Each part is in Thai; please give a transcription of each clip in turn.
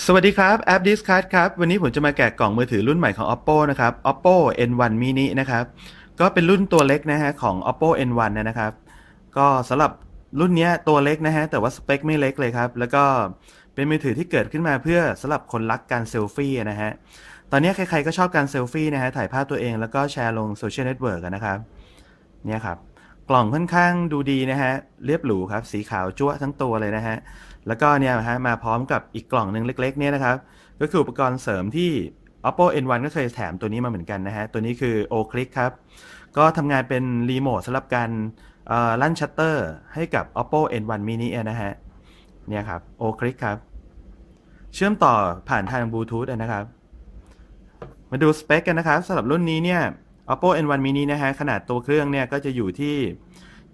สวัสดีครับ แอป Discard ครับ วันนี้ผมจะมาแกะกล่องมือถือรุ่นใหม่ของ Oppo นะครับ Oppo N1 mini นะครับ ก็เป็นรุ่นตัวเล็กนะฮะของ Oppo N1 นะครับ ก็สำหรับรุ่นนี้ตัวเล็กนะฮะ แต่ว่าสเปคไม่เล็กเลยครับ แล้วก็เป็นมือถือที่เกิดขึ้นมาเพื่อสำหรับคนรักการเซลฟี่นะฮะ ตอนนี้ใครๆก็ชอบการเซลฟี่นะฮะ ถ่ายภาพตัวเองแล้วก็แชร์ลงโซเชียลเน็ตเวิร์กนะครับ เนี่ยครับ กล่องค่อนข้างดูดีนะฮะ เรียบหรูครับ สีขาวจั๊วทั้งตัวเลยนะฮะ แล้วก็เนี่ยนะฮะมาพร้อมกับอีกกล่องหนึ่งเล็ก ๆ เนี่ยนะครับ ก็คืออุปกรณ์เสริมที่ Oppo N1 ก็เคยแถมตัวนี้มาเหมือนกันนะฮะ ตัวนี้คือ O-Click ครับ ก็ทำงานเป็นรีโมทสำหรับการลั่นชัตเตอร์ให้กับ Oppo N1 mini นะฮะ เนี่ยครับ O-Click ครับ เชื่อมต่อผ่านทางบลูทูธนะครับ มาดูสเปคกันนะครับสำหรับรุ่นนี้เนี่ย Oppo N1 mini นะฮะ ขนาดตัวเครื่องเนี่ยก็จะอยู่ที่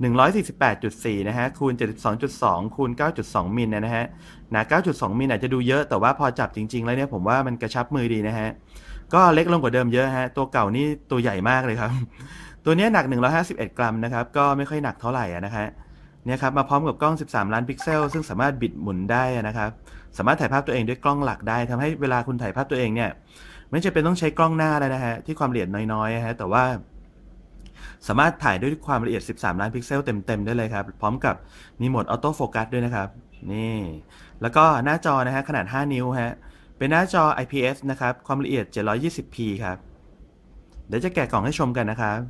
148.4 นะฮะ คูณ 72.2 คูณ 9.2 มิลนะฮะ หนา 9.2 มิลอาจจะดูเยอะ แต่ว่าพอจับจริง ๆ แล้วเนี่ยผมว่ามันกระชับมือดีนะฮะ ก็เล็กลงกว่าเดิมเยอะฮะ ตัวเก่านี่ตัวใหญ่มากเลยครับ ตัวนี้หนัก 151 กรัมนะครับ ก็ไม่ค่อยหนักเท่าไหร่นะฮะเนี่ยครับ มาพร้อมกับกล้อง 13 ล้านพิกเซล ซึ่งสามารถบิดหมุนได้นะครับ สามารถถ่ายภาพตัวเองด้วยกล้องหลักได้ทำให้เวลาคุณถ่ายภาพตัวเองเนี่ย ไม่จำเป็นต้องใช้กล้องหน้าแล้วนะฮะ ที่ความละเอียดน้อยๆนะฮะ แต่ว่า สามารถถ่ายด้วยความละเอียด 13 ล้านพิกเซลเต็ม ๆ ได้เลยครับ พร้อมกับมีโหมดออโต้โฟกัสด้วยนะครับ นี่ แล้วก็หน้าจอนะฮะขนาด 5 นิ้วฮะ เป็นหน้าจอ IPS นะครับ ความละเอียด 720p ครับ เดี๋ยวจะแกะกล่องให้ชมกันนะครับ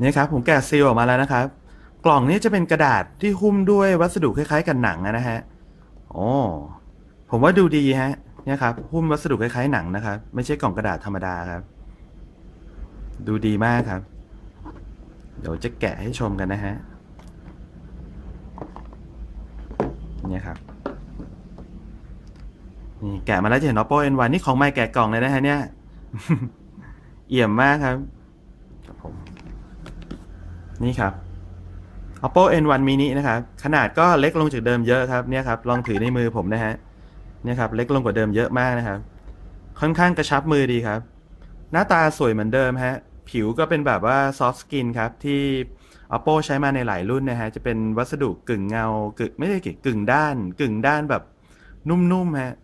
นี่ครับผมแกะซีลออกมาแล้วนะครับ กล่องนี้จะเป็นกระดาษที่หุ้มด้วยวัสดุคล้ายๆ กับหนังนะฮะ โอ้ ผมว่าดูดีฮะ เนี่ยครับหุ้มวัสดุคล้ายๆหนังนะครับ ไม่ใช่กล่องกระดาษธรรมดาครับ ดูดีมากครับ เดี๋ยวจะแกะให้ชมกันนะฮะเนี่ยครับนี่แกะมาแล้วจะเห็น Oppo N1 นี่ของใหม่แกะกล่องเลยนะฮะเนี่ยเอี่ยมมากครับครับผมนี่ครับ Oppo N1 mini นะครับ ขนาดก็เล็กลงจากเดิมเยอะครับเนี่ยครับ ลองถือในมือผมนะฮะ เนี่ยครับเล็กลงกว่าเดิมเยอะมากนะครับ ค่อนข้างกระชับมือดีครับ หน้าตาสวยเหมือนเดิมฮะ ผิวก็เป็นแบบว่า soft skin ครับที่ Oppo ใช้มาในหลายรุ่นนะฮะ จะเป็นวัสดุกึ่งเงากึ่งไม่ใช่กึ่งด้าน กึ่งด้านแบบนุ่มๆฮะ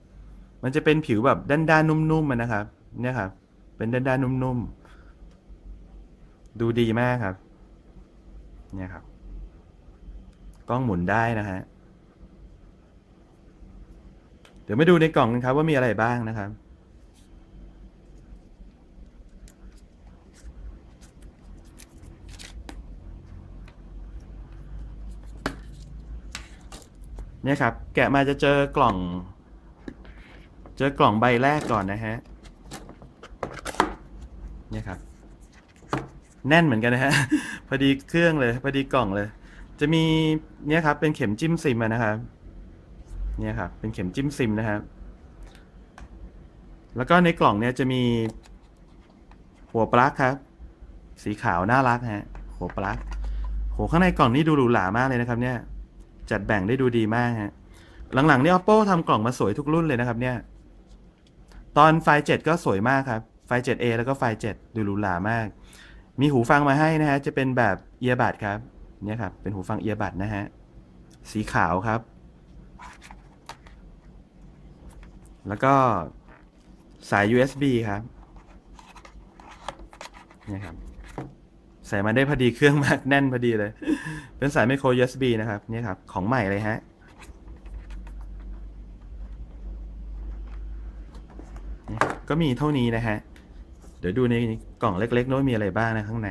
มันจะเป็นผิวแบบด้านๆนุ่มๆมันนะครับ เนี่ยครับ เป็นด้านๆนุ่มๆ ดูดีมากครับ เนี่ยครับ กล้องหมุนได้นะฮะ เดี๋ยวมาดูในกล่องกันครับว่ามีอะไรบ้างนะครับ เนี่ยครับ แกะมาจะเจอกล่อง เจอกล่องใบแรกก่อนนะฮะ เนี่ยครับ แน่นเหมือนกันนะฮะ พอดีเครื่องเลย พอดีกล่องเลย จะมีเนี่ยครับเป็นเข็มจิ้มซิมนะครับ เนี่ยครับเป็นเข็มจิ้มซิมนะครับ แล้วก็ในกล่องเนี่ยจะมีหัวปลั๊กครับ สีขาวน่ารักฮะหัวปลั๊กโหข้างในกล่องนี้ดูหรูหรามากเลยนะครับ เนี่ย จัดแบ่งได้ดูดีมากฮะหลังๆนี่ Oppo ทำกล่องมาสวยทุกรุ่นเลยนะครับ เนี่ย ตอนไฟล์7ก็สวยมากครับ ไฟล์ 7A แล้วก็ไฟล์7ดูหรูหรามาก มีหูฟังมาให้นะฮะจะเป็นแบบเอียบัดครับ เนี่ยครับเป็นหูฟังเอียบัดนะฮะสีขาวครับ แล้วก็สาย USB ครับเนี่ยครับ ใส่มาได้พอดีเครื่องมากแน่นพอดีเลย เป็นสายไมโคร USB นะครับเนี่ยครับ ของใหม่เลยฮะก็มีเท่านี้นะฮะ เดี๋ยวดูในกล่องเล็กๆโน้ตมีอะไรบ้างนะข้างใน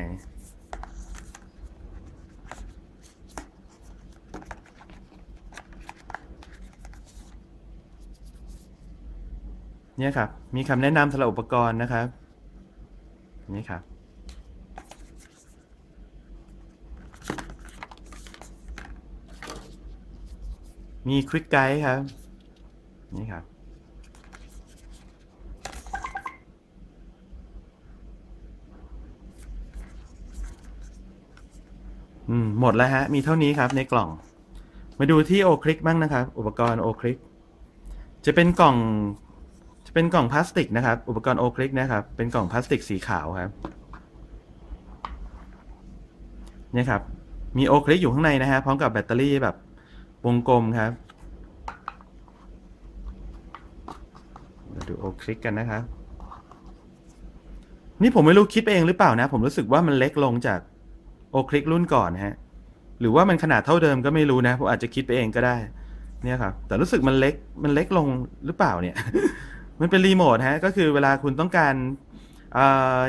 เนี่ยครับ มีคำแนะนำสำหรับอุปกรณ์นะครับ นี่ครับ มีควิกไกด์ครับ นี่ครับ อืม หมดแล้วฮะ มีเท่านี้ครับในกล่อง มาดูที่โอคลิกบ้างนะครับ อุปกรณ์โอคลิก จะเป็นกล่อง เป็นกล่องพลาสติกนะครับ อุปกรณ์โอคลิกนะครับ เป็นกล่องพลาสติกสีขาวครับเนี่ยครับ มีโอคลิกอยู่ข้างในนะฮะพร้อมกับแบตเตอรี่แบบวงกลมครับมาดูโอคลิกกันนะครับ นี่ผมไม่รู้คิดไปเองหรือเปล่านะ ผมรู้สึกว่ามันเล็กลงจากโอคลิกรุ่นก่อนฮะ หรือว่ามันขนาดเท่าเดิมก็ไม่รู้นะ ผมอาจจะคิดไปเองก็ได้ เนี่ยครับ แต่รู้สึกมันเล็ก มันเล็กลงหรือเปล่าเนี่ย มันเป็นรีโมทฮะก็คือเวลาคุณต้องการอ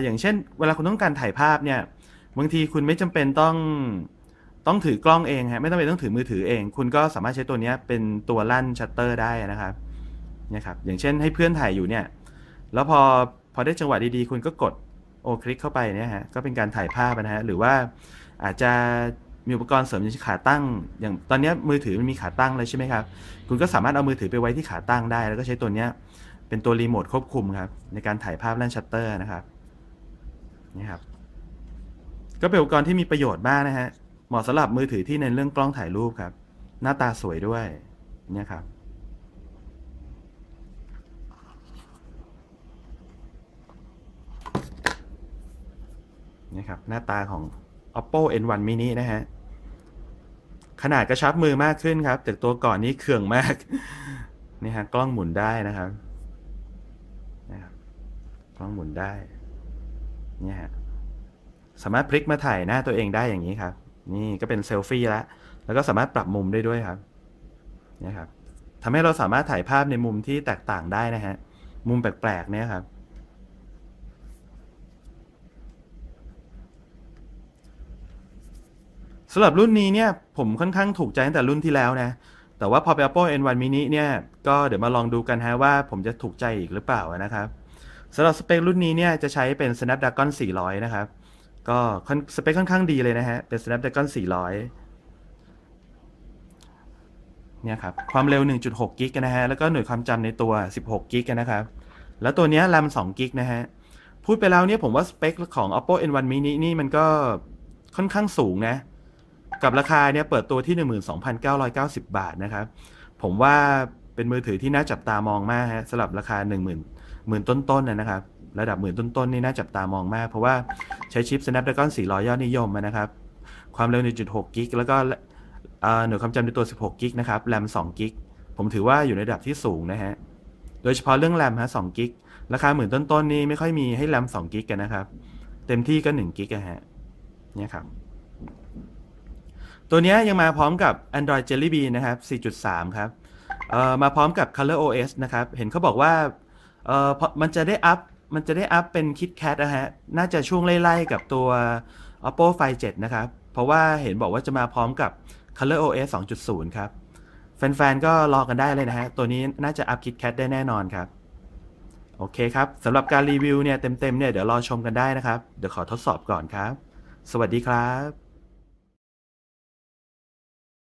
อย่างเช่น เวลาคุณต้องการถ่ายภาพเนี่ยบางทีคุณไม่จำเป็นต้องต้องถือกล้องเองฮะไม่ต้องเป็นต้องถือมือถือเอง คุณก็สามารถใช้ตัวนี้เป็นตัวลั่นชัตเตอร์ได้นะครับเนี่ยครับอย่างเช่นให้เพื่อนถ่ายอยู่เนี่ย แล้วพอพอได้จังหวะดีๆ คุณก็กดโอคลิกเข้าไปเนี่ยฮะก็เป็นการถ่ายภาพนะฮะหรือว่าอาจจะมีอุปกรณ์เสริมอย่างขาตั้ง อย่างตอนนี้มือถือมันมีขาตั้งเลยใช่ไหมครับ คุณก็สามารถเอามือถือไปไว้ที่ขาตั้งได้ แล้วก็ใช้ตัวเนี้ย เป็นตัวรีโมทควบคุมครับ ในการถ่ายภาพลั่นชัตเตอร์นะครับนี่ครับ ก็เป็นอุปกรณ์ที่มีประโยชน์มากนะฮะเหมาะสำหรับมือถือที่ในเรื่องกล้องถ่ายรูปครับ หน้าตาสวยด้วยเนี่ยครับนี่ครับหน้าตาของ oppo n1 mini นะฮะ ขนาดกระชับมือมากขึ้นครับ แต่ตัวก่อนนี้เขื่องมาก นี่ฮะ กล้องหมุนได้นะครับ กล้องหมุนได้ เนี่ยฮะสามารถพลิกมาถ่ายหน้าตัวเองได้อย่างนี้ครับ นี่ก็เป็นเซลฟี่แล้วแล้วก็สามารถปรับมุมได้ด้วยครับเนี่ยครับทำให้เราสามารถถ่ายภาพในมุมที่แตกต่างได้นะฮะ มุมแปลกๆเนี่ยครับสำหรับรุ่นนี้เนี่ยผมค่อนข้างถูกใจตั้งแต่รุ่นที่แล้วนะ แต่ว่าพอไป Oppo N1 mini เนี่ย ก็เดี๋ยวมาลองดูกันฮะว่าผมจะถูกใจอีกหรือเปล่านะครับ สำหรับสเปครุ่นนี้เนี่ยจะใช้เป็น Snapdragon 400 นะครับ ก็สเปคค่อนข้างดีเลยนะฮะ เป็น Snapdragon 400 เนี่ยครับ ความเร็ว 1.6 กิกนะฮะ แล้วก็หน่วยความจำในตัว 16 กิกนะครับ แล้วตัวนี้ RAM 2กิกนะฮะ พูดไปแล้วเนี่ยผมว่าสเปคของ Oppo N1 mini นี่มันก็ค่อนข้างสูงนะ กับราคาเนี่ยเปิดตัวที่ 12,990 บาทนะครับ ผมว่าเป็นมือถือที่น่าจับตามองมากฮะสำหรับราคา 10,000 หมื่นต้นๆนนะครับ ระดับหมื่นต้นๆนี่น่าจับตามองมาก เพราะว่าใช้ชิป Snapdragon 400 ยอดนิยมนะครับ ความเร็ว 1.6 กิก แล้วก็หน่วยความจำในตัว 16 กิกนะครับ RAM 2กิก ผมถือว่าอยู่ในระดับที่สูงนะฮะ โดยเฉพาะเรื่อง RAM ฮะ 2 กิก ราคาหมื่นต้นๆนี่ไม่ค่อยมีให้ RAM 2กิกกันนะครับ เต็มที่ก็ 1 กิกะฮะ เนี่ยครับ ตัวนี้ยังมาพร้อมกับ Android Jelly Bean นะครับ 4.3 ครับมาพร้อมกับ Color OS นะครับ เห็นเขาบอกว่า เอ่อพอมันจะได้อัพมันจะได้อัพเป็น KitKat นะฮะ น่าจะช่วงไล่ๆกับตัว Oppo Find 7 นะครับ เพราะว่าเห็นบอกว่าจะมาพร้อมกับ Color OS 2.0 ครับ แฟนๆ ก็รอกันได้เลยนะฮะ ตัวนี้น่าจะอัพ KitKat ได้แน่นอนครับ โอเคครับ สำหรับการรีวิวเนี่ยเต็มๆ เนี่ยเดี๋ยวรอชมกันได้นะครับ เดี๋ยวขอทดสอบก่อนครับ สวัสดีครับ